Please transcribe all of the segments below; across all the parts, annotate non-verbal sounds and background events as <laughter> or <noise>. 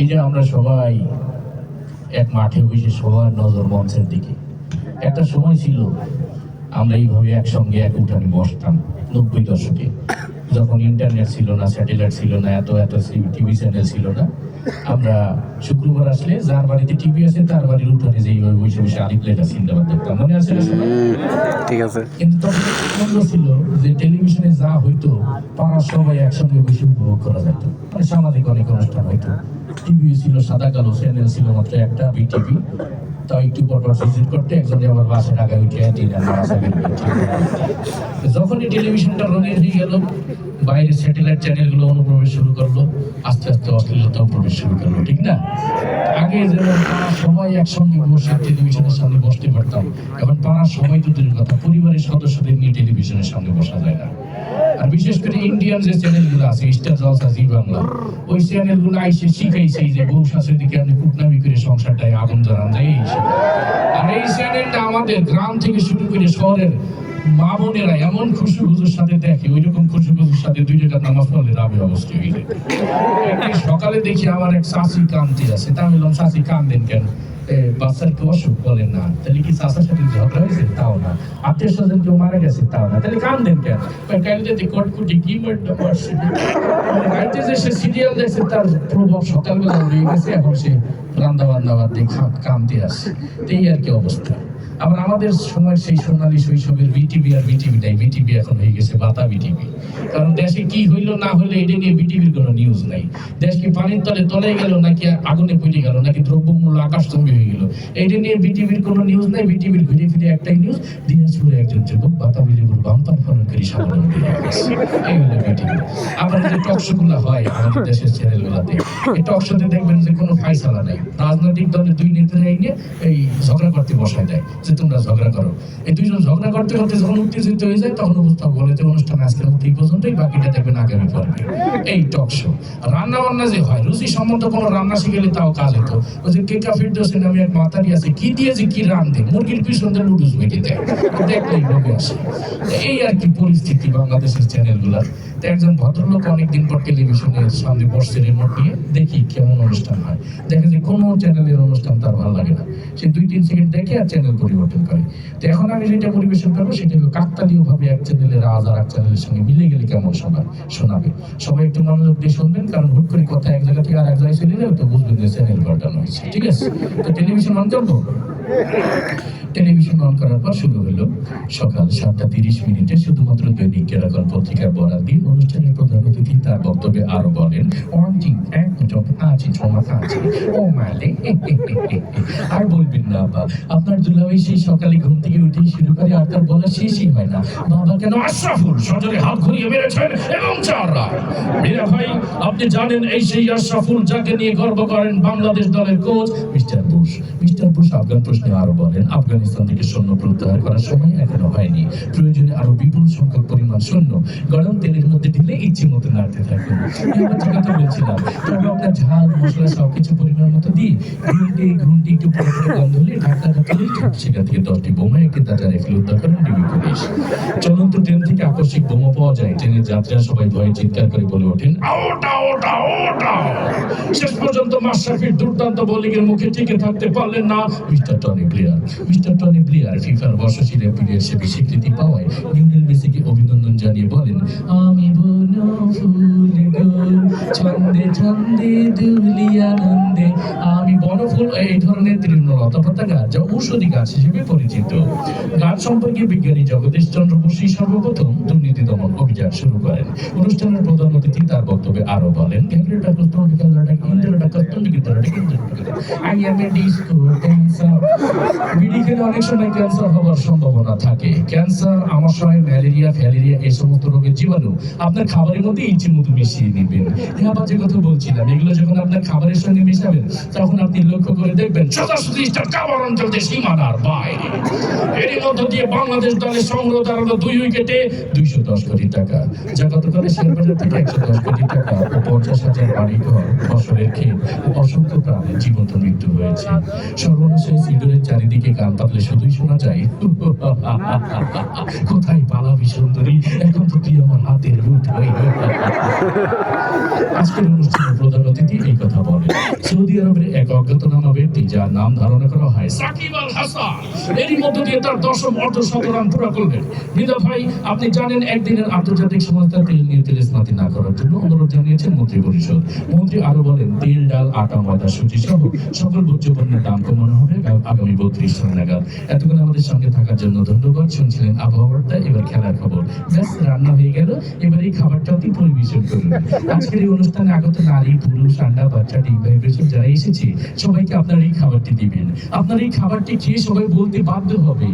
এই যে আমরা সবাই এক মাঠে বসে সবার নজর মঞ্চের দিকে। একটা সময় ছিল আমরা এইভাবে একসঙ্গে এক উঠানে বসতাম নব্বই দশকে। যখন ইন্টারনেট ছিল না স্যাটেলাইট ছিল না, এত এত টিভি চ্যানেল ছিল না আমরা শুক্রবার আসলে যার বাড়িতে টিভি আছে তার বাড়ির উঠানে যে এইভাবে বসে বসে আরিফ লেখা দেখতাম মনে আছে ঠিক আছে। কিন্তু তখন আনন্দ ছিল যে টেলিভিশনে যা হইতো পাড়ার সবাই একসঙ্গে বসে উপভোগ করা যেত। মানে সামাজিক অনেক অনুষ্ঠান হইতো। টিভি ছিল সাদা কালো চ্যানেল ছিল মাত্র একটা বিটিভি। তাও একটু পর পর ভিজিট করতে একজনে আমার বাসে ঢাকা উঠে আছে। যখনই টেলিভিশনটা রঙিন হয়ে গেল, বাইরের স্যাটেলাইট চ্যানেলগুলো অনুপ্রবেশ শুরু করল, আস্তে আস্তে অশ্লীলতাও প্রবেশ শুরু করল, ঠিক না আগে যেমন সবাই একসঙ্গে বসে টেলিভিশনের সামনে বসতে পারতাম, এখন পাড়ার সবাই তো কথা, পরিবারের সদস্যদের নিয়ে টেলিভিশনের সামনে বসা যায় না আর বিশেষ করে ইন্ডিয়ান যে চ্যানেলগুলো আছে স্টার জলসা জি বাংলা ওই চ্যানেলগুলো আইসে শিখাইছে যে বউ শাশুড়ি দিকে আপনি কুটনামি করে সংসারটায় আগুন জ্বালান যায় আর এই চ্যানেলটা আমাদের গ্রাম থেকে শুরু করে শহরের মা বোনেরা এমন খুশি খুশুর সাথে দেখে ওই রকম খুশি খুশুর সাথে দুই টাকা নামাজ পড়লে রাবে অবস্থা হয়ে যায়। সকালে দেখি আমার এক চাষি কান্তি আছে, তা আমি বললাম চাষি কান্দেন কেন? অসুখ বলেন না। তাহলে কি চাষার সাথে ঝগড়া হয়েছে? তাও না। আত্মীয় স্বজন কেউ মারা গেছে? তাও না। তাহলে কান্দেন কেন? কালকে যদি কটকুটি, কি মারছে যে সে সিরিয়াল দেখছে, তার প্রভাব সকালবেলা উড়ে গেছে, এখন সে বাদ দিয়ে আসে এই আর কি অবস্থা। আবার আমাদের সময় সেই সোনালী শৈশবের বিটিভি আর বিটিভি নাই, বিটিভি এখন হয়ে গেছে বাতা বিটিভি। কারণ দেশে কি হইল না হইল এটা নিয়ে বিটিভির কোনো নিউজ নাই। দেশ কি পানির তলে তলে গেল নাকি আগুনে পুড়ে গেল, নাকি দ্রব্যমূল্য আকাশচম্বী হয়ে গেল? এটা নিয়ে বিটিভির কোনো নিউজ নাই, বিটিভির ঘুরে ফিরে একটাই নিউজ দিনাজপুরে একজন যুবক বাতাবি লেবুর বাম্পার ফলনকারী গেছে। এই হলো বিটিভি। আবার যে টকশোগুলো হয় আমাদের দেশের চ্যানেলগুলোতে এই টকশোতে দেখবেন যে কোনো ফাইসালা নাই। রাজনৈতিক দলের দুই নেতারা নিয়ে এই ঝগড়া করতে বসায় দেয়। যে তোমরা ঝগড়া করো। এই দুইজন ঝগড়া করতে করতে যখন উত্তেজিত হয়ে যায়, তখন উপস্থাপক বলে যে, অনুষ্ঠান আজকের মতো এই পর্যন্তই, বাকিটা দেখবেন আগামী পর্বে এই টক শো রান্না বান্না যে হয়, রুচি সম্মত কোনো রান্না শিখেলে তাও কাজ হতো। ওই যে কেকা ফিরদোসে নামে এক মাতারি আছে, কি দিয়ে যে কি রান্ধে মুরগির পিছন দিয়ে লুডুস বেটে দেয়। দেখলেই লোকে আসে। এই আর কি পরিস্থিতি বাংলাদেশের চ্যানেলগুলার। তো একজন ভদ্রলোক অনেকদিন পর টেলিভিশনের সামনে বসছে রিমোট নিয়ে, দেখি কেমন অনুষ্ঠান হয়। দেখে যে কোনো চ্যানেলের অনুষ্ঠান তার ভালো লাগে না। সে দুই তিন সেকেন্ড দেখে আর চ্যানেল পরিবর্তন করে। তো এখন আমি যেটা পরিবেশন করব সেটা হলো কাকতালীয় ভাবে এক চ্যানেলের আজ আর এক চ্যানেলের সঙ্গে মিলে গেলে কেমন শোনা শোনাবে? সবাই একটু মনোযোগ দিয়ে শুনবেন, কারণ হুট করে কথা এক জায়গা থেকে আর এক জায়গায় চলে যাবে, তো বুঝবেন যে চ্যানেল ঘটানো হয়েছে, ঠিক আছে? তো টেলিভিশন অন করব? টেলিভিশন অন করার পর শুরু হলো। সকাল সাতটা তিরিশ মিনিটে শুধুমাত্র দৈনিক কেরাকল পত্রিকার বরাদ দিয়ে অনুষ্ঠানের প্রধান অতিথি তার বক্তব্যে আরও বলেন <laughs> আর বলবেন না, বাবা, আপনার দুলাভাই সেই সকালে ঘুম থেকে উঠেই শুরু করে আর তার বলা শেষই হয় না। বাবা, কেন আশরাফুল হাত ঘুরিয়ে এবং চার ভাই, আপনি জানেন এই সেই আশরাফুল যাকে নিয়ে গর্ব করেন বাংলাদেশ দলের coach mister Bush mister Bush Afghan প্রশ্নে আরও বলেন আফগানিস্তান থেকে সৈন্য প্রত্যাহার করার সময় এখনও হয়নি। প্রয়োজনে আরও বিপুল সংখ্যক পরিমাণ সৈন্য গরম তেলের মধ্যে ঢেলে ইচ্ছে মতো নাড়তে থাকুন। কথা বলছিলাম, তবে ঝাল, মশলা সবকিছু পরিমাণ মতো ঘুমটি একটু গন্ধ হলে ঢাকা সেখান থেকে দশটি বোমা একটি রেখে উদ্ধার করেন ডিবি পুলিশ। চলন্ত ট্রেন থেকে আকস্মিক বোমা পাওয়া যায়। ট্রেনের যাত্রীরা সবাই ভয়ে চিৎকার করে বলে ওঠেন শেষ পর্যন্ত মাশরাফির দুর্দান্ত বোলিং এর মুখে টিকে থাকতে পারলেন না mister Tony player mister Tony player ফিফার বর্ষশীল প্লেয়ার হিসেবে স্বীকৃতি পাওয়ায় লিওনেল মেসিকে অভিনন্দন জানিয়ে বলেন, আমি বনো ফুল গো, ছন্দে ছন্দে দুলি আনন্দে বনফুল এই ধরনের তৃণলতা গাছ যা ঔষধি গাছ হিসেবে পরিচিত। গাছ সম্পর্কে বিজ্ঞানী জগদীশ চন্দ্র বসু সর্বপ্রথম দুর্নীতি দমন অভিযান শুরু করেন। অনুষ্ঠানের প্রধান অতিথি তার বক্তব্যে আরও বলেন ক্যান্সার আমাশয় ম্যালেরিয়া এই সমস্ত রোগের জীবাণু আপনার খাবারের মধ্যে মিশিয়ে হ্যাঁ বাজে কথা এগুলো যখন আপনার খাবারের তখন আপনি লক্ষ্য করে দেখবেন সোজাসুজি কাবার অঞ্চল যে সীমানার বাইরে। এরই মধ্য দিয়ে বাংলাদেশ দলের সংগ্রহ দাঁড়াল দুই উইকেটে দুইশো দশ কোটি টাকা। যা গতকালে শেয়ারবাজার থেকে একশো দশ কোটি টাকা ও পঞ্চাশ হাজার বাড়ি ঘর ফসলের ক্ষেত অসংখ্য প্রাণের জীবন্ত মৃত্যু হয়েছে। সর্বনাশে সিডরের চারিদিকে গান পাতলে শুধুই শোনা যায়। কোথায় পালাবি সুন্দরী? এখন তো তুই আমার হাতের মুঠোই আজকের অনুষ্ঠানে প্রধান অতিথি এই কথা বলে সৌদি আরবের এক অজ্ঞাতনামা ব্যক্তি যার নাম ধারণা করা হয় সাকিব আল হাসান। এরই মধ্য দিয়ে তার দশম অর্ধ শতরান পুরা করলেন। মৃদা ভাই, আপনি জানেন একদিনের আন্তর্জাতিক সংস্থা তেল নিয়ে তেল স্নাতি না করার জন্য অনুরোধ জানিয়েছেন মন্ত্রী পরিষদ মন্ত্রী আরও বলেন, তেল, ডাল, আটা, ময়দা, সুজি সহ সকল ভোজ্য পণ্যের দাম কমানো হবে আগামী বত্রিশ সাল নাগাদ। এতক্ষণ আমাদের সঙ্গে থাকার জন্য ধন্যবাদ। শুনছিলেন আবহাওয়াটা এবার খেলার খবর। ব্যাস, রান্না হয়ে গেল। এবার এই খাবারটা আপনি পরিবেশন করুন। আজকের এই অনুষ্ঠানে আগত নারী, পুরুষ, আন্ডা, বাচ্চা, ডিম, ভাই বেশি যারা এসেছে সবাইকে আপনার এই খাবারটি দিবেন। আপনার এই খাবারটি খেয়ে সবাই বলতে বাধ্য হবে।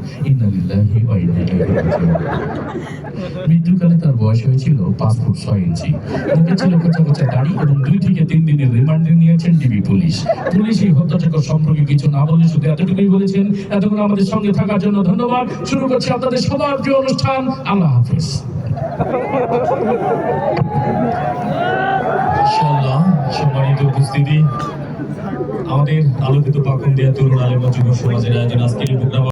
মৃত্যুকালে তার বয়স হয়েছিল পাঁচ ফুট ছয় ইঞ্চি। মুখে ছিল কোচা কোচা দাড়ি এবং দুই থেকে তিন দিনের রিমান্ডে নিয়েছেন ডিবি পুলিশ। পুলিশ এই হত্যাচক্র সম্পর্কে কিছু না বলে শুধু এতটুকুই বলেছেন, এতক্ষণ আমাদের সঙ্গে থাকার জন্য ধন্যবাদ। শুরু করছি আপনাদের সবার প্রিয় অনুষ্ঠান। আল্লাহ হাফিজ। সম্মানিত উপস্থিতি। আমাদের আলোকিত পাখন দেয়া তরুণ আলেম যুব সমাজের আয়োজন আজকের